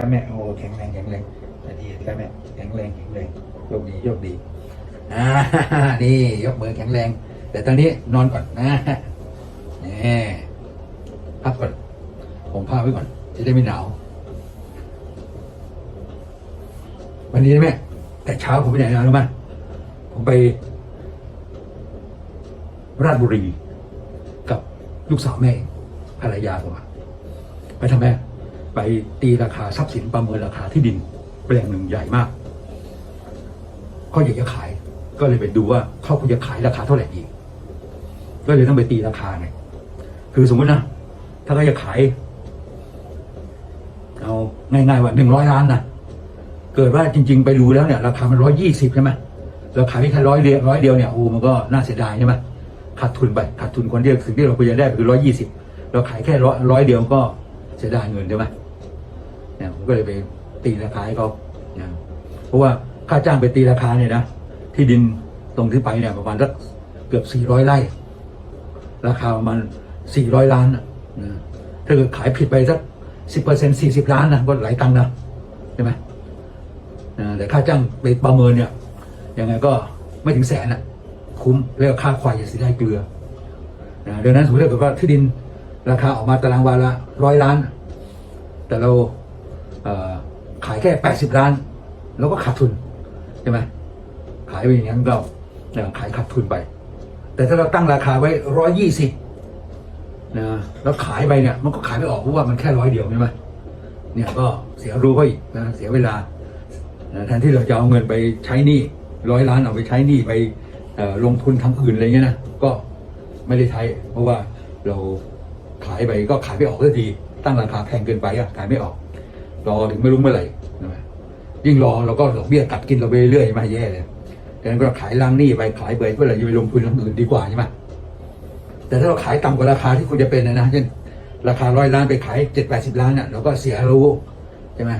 แม่โอ้แข็งแรงแข็งแรงดีใช่แม่แข็งแรงแข็งแรงโยกดีโยกดีอ่านี่ยกมือแข็งแรง แต่ตอนนี้นอนก่อนนะนี่พักก่อนผมผ้าไว้ก่อน จะได้ไม่หนาววันนี้นะแม่แต่เช้าผมไปไหนนะรู้ไหมผมไป ราชบุรีกับลูกสาวแม่ภรรยาผมอะไปทำแม่ ไปตีราคาทรัพย์สินประเมินราคาที่ดินแปลงหนึ่งใหญ่มาก ก็อยากจะขาย ก็เลยไปดูว่าเขาควรจะขายราคาเท่าไหร่ดีก็เลยต้องไปตีราคาไงคือสมมตินะถ้าเขาจะขายเอาง่ายๆว่าหนึ่งร้อยล้านนะเกิดว่าจริง ๆ ไปรู้แล้วเนี่ย ราคามันร้อยยี่สิบใช่ไหมเราขายแค่ร้อยเดียวร้อยเดียวเนี่ยโอ้มันก็น่าเสียดายใช่ไหมขาดทุนไปขาดทุนคนเดียวสิ่งที่เราควรจะได้คือร้อยยี่สิบเราขายแค่ร้อยร้อยเดียวก็เสียดายเงินใช่ไหม นี่ยผมก็เลยไปตีราคาให้เขาเนี่ยเพราะว่าค่าจ้างไปตีราคาเนี่ยนะที่ดินตรงที่ไปเนี่ยประมาณสักเกือบสี่ร้อยไร่ ราคาประมาณสี่ร้อยล้านนะถ้าเกิดขายผิดไปสักสิบเปอร์เซ็นสี่สิบล้านนะก็หลายตังค์นะใช่ไหมแต่ค่าจ้างไปประเมินเนี่ยยังไงก็ไม่ถึงแสนอะคุ้มแล้วก็ค่าควายอย่าสียได้เกลือนะดังนั้นสมมติถ้าเกิดว่าที่ดินราคาออกมาตารางวาละร้อยล้าน แต่เรา ขายแค่แปดสิบล้านเราก็ขาดทุนใช่ไหมขายไปอย่างนั้นเอ่อขายขาดทุนไป แต่ถ้าเราตั้งราคาไว้ร้อยยี่สิบนะแล้วขายไปเนี่ยมันก็ขายไม่ออกเพราะว่ามันแค่ร้อยเดียวใช่ไหมเนี่ยก็เสียรู้เขาอีกนะเสียเวลาแทนที่เราจะเอาเงินไปใช้หนี้ร้อยล้านเอาไปใช้หนี้ไปลงทุนทางอื่นอะไรเงี้ยนะก็ไม่ได้ใช้ เพราะว่าเราขายไปก็ขายไม่ออกสักทีตั้งราคาแพงเกินไปอะขายไม่ออก รอถึงไม่รู้เมื่อไหร่ยิ่งรอเราก็ดอกเบี้ยกัดกินเราไปเรื่อยมาแย่เลยดังนั้นก็ขายล้างหนี้ไปขายไปเพื่ออะไรจะไปลงทุนทางอื่นดีกว่าใช่ไหมแต่ถ้าเราขายต่ำกว่าราคาที่ควรจะเป็นนะนะเช่นราคาร้อยล้านไปขายเจ็ดแปดสิบล้านเนี่ยเราก็เสียรู้ใช่ไหม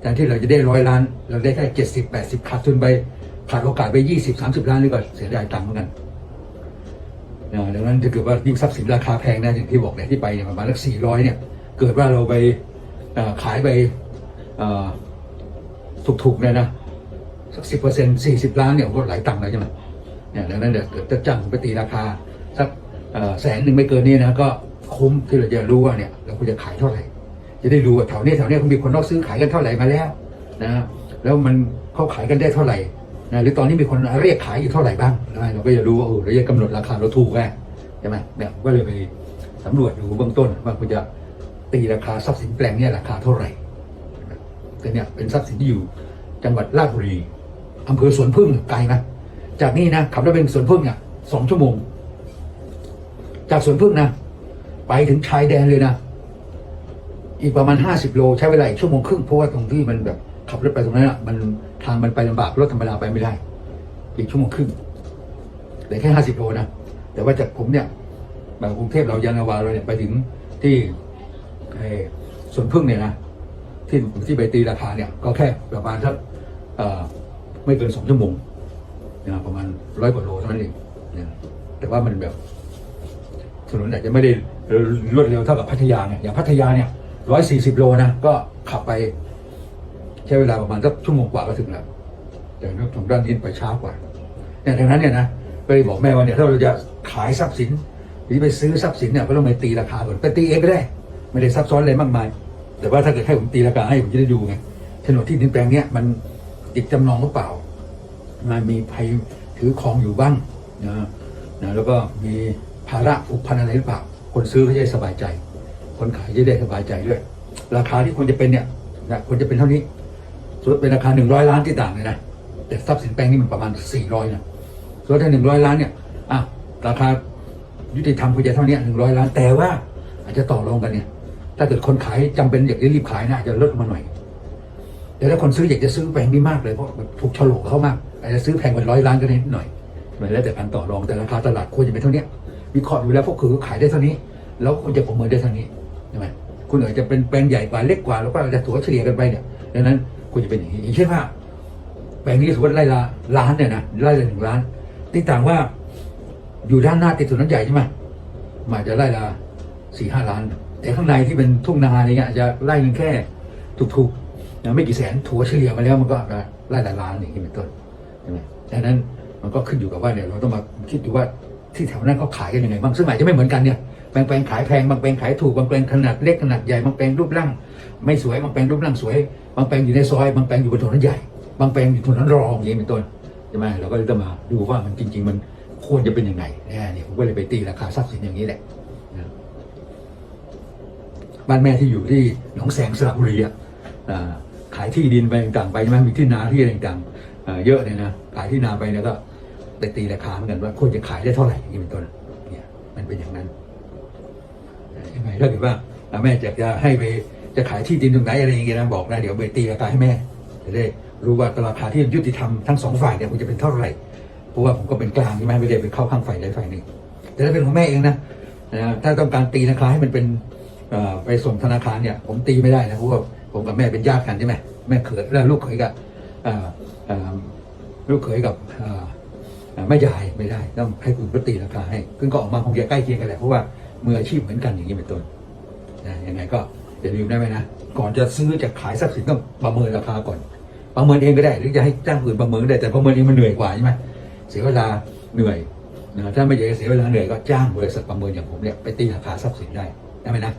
แทนที่เราจะได้ร้อยล้าน เราได้แค่เจ็ดสิบแปดสิบขาดทุนไปขาดโอกาสไปยี่สิบสามสิบล้านนี่ก็เสียดายตังค์เหมือนกันนะดังนั้นถ้าเกิดว่ายิ่งทรัพย์สินราคาแพงนะอย่างที่บอกเนี่ยที่ไปเนี่ยประมาณสักสี่ร้อยเนี่ย เกิดว่าเราไป ขายไปถูกๆเนี่ยนะสักสิบเปอร์เซ็นต์สี่สิบล้านเนี่ยก็หลายตังค์แล้วใช่ไหมเนี่ยดังนั้นเดี๋ยวเกิดจะจ้างไปตีราคาสักแสนหนึ่งไม่เกินนี้นะก็คุ้มที่เราจะรู้ว่าเนี่ยเราควรจะขายเท่าไหร่ จะได้รู้ว่าแถวนี้แถวนี้คุณมีคนนอกซื้อขายกันเท่าไหร่มาแล้วนะแล้วมันเขาขายกันได้เท่าไหร่นะหรือตอนนี้มีคนเรียกขายอยู่เท่าไหร่บ้างนะเราก็จะรู้ว่าเออเราจะกำหนดราคาเราถูกไงใช่ไหมเนี่ยก็เลยไปสำรวจดูเบื้องต้นว่าคุณจะ ตีราคาทรัพย์สินแปลงเนี่ยราคาเท่าไหร่แต่เนี่ยเป็นทรัพย์สินที่อยู่จังหวัดราชบุรีอำเภอสวนพึ่งไกลไหมจากนี่นะขับรถเป็นสวนพึ่งเนี่ยสองชั่วโมง จากสวนพึ่งนะไปถึงชายแดนเลยนะอีกประมาณห้าสิบโลใช้เวลาอีกชั่วโมงครึ่งเพราะว่าตรงที่มันแบบขับรถไปตรงนั้นอะมันทางมันไปลำบากรถธรรมดาไปไม่ได้อีกชั่วโมงครึ่งเหลือแค่ห้าสิบโลนะแต่ว่าจากผมเนี่ยแบบกรุงเทพเรายานนาวาเราเนี่ยไปถึงที่ ไอ้สวนพึ่งเนี่ยนะที่ที่ไปตีราคาเนี่ยก็แค่ประมาณสักไม่เกินสองชั่วโมงนะประมาณร้อยกว่าโลเท่านั้นเองนะแต่ว่ามันแบบถนนอาจจะไม่ได้รวดเร็วเท่ากับพัทยาเนี่ยอย่างพัทยาเนี่ยร้อยสี่สิบโลนะก็ขับไป ใช้เวลาประมาณสักชั่วโมงกว่าก็ถึงแล้วแต่ทางด้านนี้ไปช้ากว่าเนี่ยดังนั้นเนี่ยนะก็เลยบอกแม่ว่าเนี่ยถ้าเราจะขายทรัพย์สินหรือไปซื้อทรัพย์สินเนี่ยก็ต้องไปตีราคาก่อนไปตีเองก็ได้ ไม่ได้ซับซ้อนอะไรมากมาย แต่ว่าถ้าเกิดให้ผมตีราคาให้ผมจะได้ดูไงโฉนดที่ดินแปลงเนี้ยมันติดจำนองหรือเปล่า มันมีภัยถือครองอยู่บ้างนะนะแล้วก็มีภาระผูกพันอะไรหรือเปล่า คนซื้อก็จะได้สบายใจ คนขายจะได้สบายใจด้วย ราคาที่ควรจะเป็นเนี่ยนะควรจะเป็นเท่านี้สมมติเป็นราคาหนึ่งร้อยล้านที่ต่างเลยนะแต่ทรัพย์สินแปลงนี่มันประมาณสี่ร้อยนะสมมติถ้าหนึ่งร้อยล้านเนี่ยอะราคายุติธรรมควรจะเท่านี้หนึ่งร้อยล้านแต่ว่าอาจจะต่อรองกันเนี่ย ถ้าเกิดคนขายจำเป็นอยากจะรีบขายนะอาจจะลดลงมาหน่อย แต่ถ้าคนซื้ออยากจะซื้อแพงนี่มากเลยเพราะถูกฉลกเขามากอาจจะซื้อแพงกว่าร้อยล้านก็ได้นิดหน่อยมันแล้วแต่การต่อรองแต่ราคาตลาดควรจะเป็นเท่านี้วิเคราะห์ดูแล้วพวกคือขายได้เท่านี้ แล้วคุณจะประเมินได้เท่านี้ใช่ไหมคุณอาจจะเป็นแปลงใหญ่กว่าเล็กกว่าแล้วก็อาจจะถัวเฉลี่ยกันไปเนี่ยดังนั้นคุณจะเป็นอย่างนี้อย่างเช่นว่าแปลงนี้สมมติไร่ละล้านเนี่ยนะไร่ละหนึ่งล้านที่ต่างว่าอยู่ด้านหน้าติดถนนใหญ่ใช่ไหมมันอาจจะไร่ละสี่ห้าล้าน แต่ข้างในที่เป็นทุ่งนาอะไรเงี้ยจะไร่หนึงแค่ถูกๆนะไม่กี่แสนถัวเฉลี่ยมาแล้วมันก็ไล่หลายล้านอย่างนี้เป็นต้นใช่ไหมดังนั้นมันก็ขึ้นอยู่กับว่าเนี่ยเราต้องมาคิดดูว่าที่แถวนั้นเขาขายกันยังไงบ้างซึ่งอาจจะไม่เหมือนกันเนี่ยบางแปลงขายแพงบางแปลงขายถูกบางแปลงขนาดเล็กขนาดใหญ่บางแปลงรูปร่าง ไม่สวยบางแปลงรูปร่างสวยบางแปลงอยู่ในซอยบางแปลงอยู่บนถนนใหญ่บางแปลงอยู่ถนนรองอย่างนี้เป็นต้นใช่ไหมเราก็เลยต้องมาดูว่ามันจริง ๆ มันควรจะเป็นยังไงแน่เนี่ยผมก็เลยไปตีราคาทรัพย์สินอย่างนี้แหละ บ้านแม่ที่อยู่ที่หนองแสงสระบุรีอะอ่าขายที่ดินไปต่างๆไปใช่ไหมมีที่นาที่อะไรต่างๆอ่าเยอะเลยนะขายที่นาไปเนี่ยก็ไปตีราคาเหมือนกันว่าควรจะขายได้เท่าไหร่อย่างนี้เป็นต้นเนี่ยมันเป็นอย่างนั้นยังไงถ้าเกิดว่าอ่าแม่จะจะให้ไปจะขายที่ดินตรงไหนอะไรอย่างเงี้ยนะบอกนะเดี๋ยวไปตีราคาให้แม่จะได้รู้ว่าราคาที่ยุติธรรมทั้งสองฝ่ายเนี่ยมันจะเป็นเท่าไหร่เพราะว่าผมก็เป็นกลางใช่ไหมไม่ได้ไปเข้าข้างฝ่ายใดฝ่ายหนึ่งแต่ถ้าเป็นของแม่เองนะนะถ้าต้องการตีราคาให้มันเป็นเอ่อ ไปส่งธนาคารเนี่ย ผมตีไม่ได้นะเพราะว่าผมกับแม่เป็นญาติกันใช่ไหมแม่เขยแล้วลูกเขยกับลูกเขยกับเอ่ออ่าไม่จ่ายไม่ได้ต้องให้คุณก็ตีราคาให้ซึ่งก็ออกมาคงจะใกล้เคียงกันแหละเพราะว่ามืออาชีพเหมือนกันอย่างนี้เป็นต้นนะยังไงก็อย่าลืมได้ไหมนะก่อนจะซื้อจะขายทรัพย์สินต้องประเมินราคาก่อน ประเมินเองก็ได้หรือจะให้จ้างอื่นประเมินได้แต่ประเมินเองมันเหนื่อยกว่าใช่ไหมเสียเวลาเหนื่อยนะถ้าไม่อยากจะเสียเวลาเหนื่อยก็จ้างบริษัทประเมินอย่างผมเนี่ยไปตีราคาทรัพย์สินได้ได้ไหมนะ